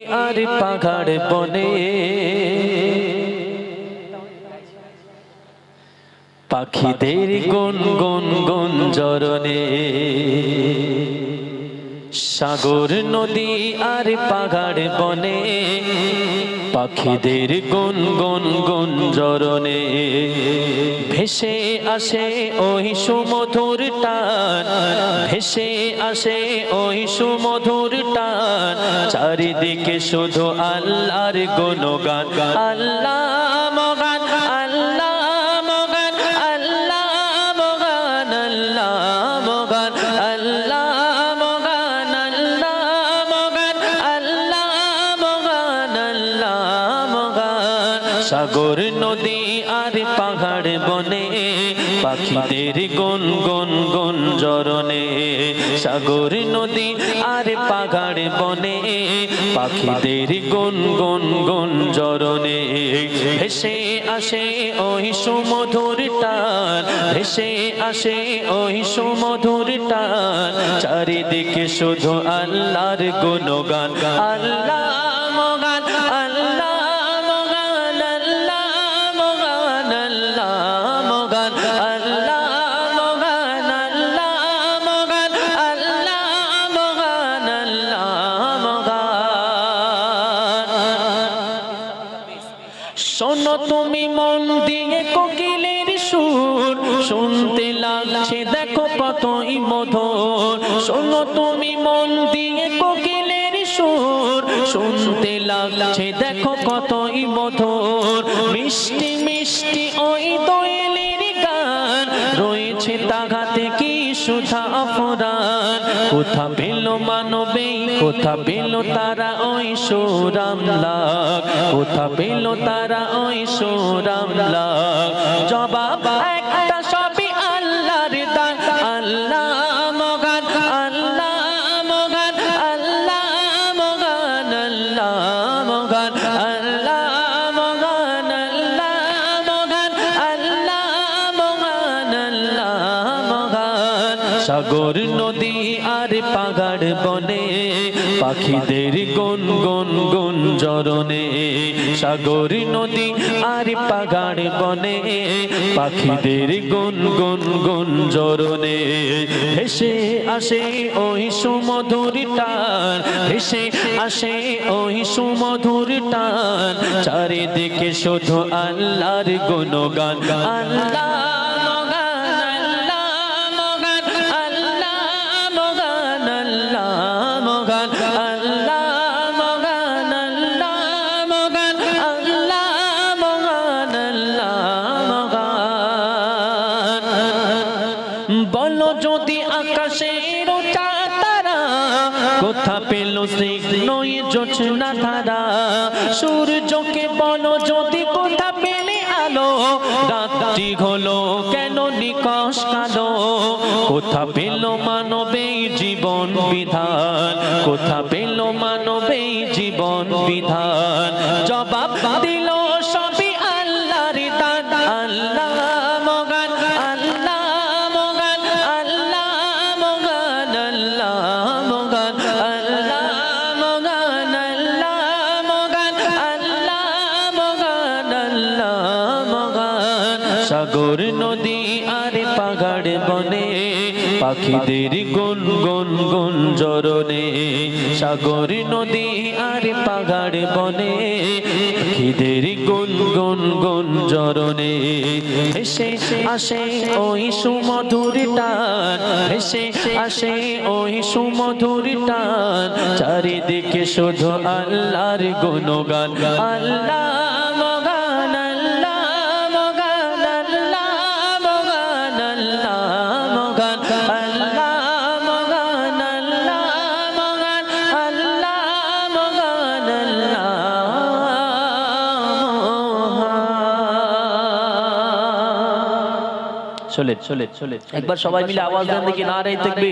আর পাহাড় বনে। পাখিদের গুন গুন গুন জরনে। সাগর নদী আর পাহাড় বনে। পাখিদের গুন গুন গুন জরনে ভেসে আসে ওই সুমধুর টান, ভেসে আসে ওই সুমধুর টান। চারিদিকে শুধু আল্লাহর গুণগান, আল্লাহ সাগর নদী আর পাহাড় বনে, পাখিদের গুন গুন গুন জরনে। সাগর নদী আর পাহাড় বনে, পাখিদের গুন গুন গুন জরনে। ভেসে আসে ওই সুমধুর টান, ভেসে আসে ওই সুমধুর টান। চারিদিকে শুধু আল্লাহর গুণগান, আল্লাহ তুমি মন দিয়ে কোকিলের সুর শুনতে লাগছে, দেখো কতই মধুর। শোনো তুমি মন দিয়ে কোকিলের সুর শুনতে লাগছে, দেখো কতই মধুর। মিষ্টি মিষ্টি ওই দোয়েলের গান রয়েছে তাগাতে, কি সুধা অপরাণ কোথা পেল মানবে, কোথা পেল তারা ওই সুরাম লাগ কোথা পেল তারা ওই সুরাম লাগ জবাব সাগর নদী আর পাগাড় বনে, পাখিদের গুন গুন গুন জরনে। সাগর নদী আর পাগাড় বনে, পাখিদের গুন গুন গুন জরনে। হেসে আসে ওই সুমধুর টান, হেসে আসে ওই সুমধুর টান। চারিদিকে শুধু আল্লাহর গুণগান, আল্লাহ যদি আকাশের তারা কোথা পেল নই জোছনা ধারা? সূর্যকে বলো যদি কোথা পেলে আলো? রাত্রি হলো কেন নিকশ কালো? কোথা পেল মানবে জীবন বিধান? কোথা পেল মানবে জীবন বিধান? জবাব দিল সাগর নদী আর পাহাড় বনে, পাখিদের গুন গুন গুন জরনে। সাগর নদী আর পাহাড় বনে, পাখিদের গুন গুন গুন জরনে। এসে আসে ওই সুমধুর টান এসে আসে ওই সুমধুর টান। চারিদিকে শুধু আল্লাহর গুণগান, আল্লাহ চলে চলে চলে একবার সবাই মিলে আওয়াজ দেন দেখি না রে দেখবি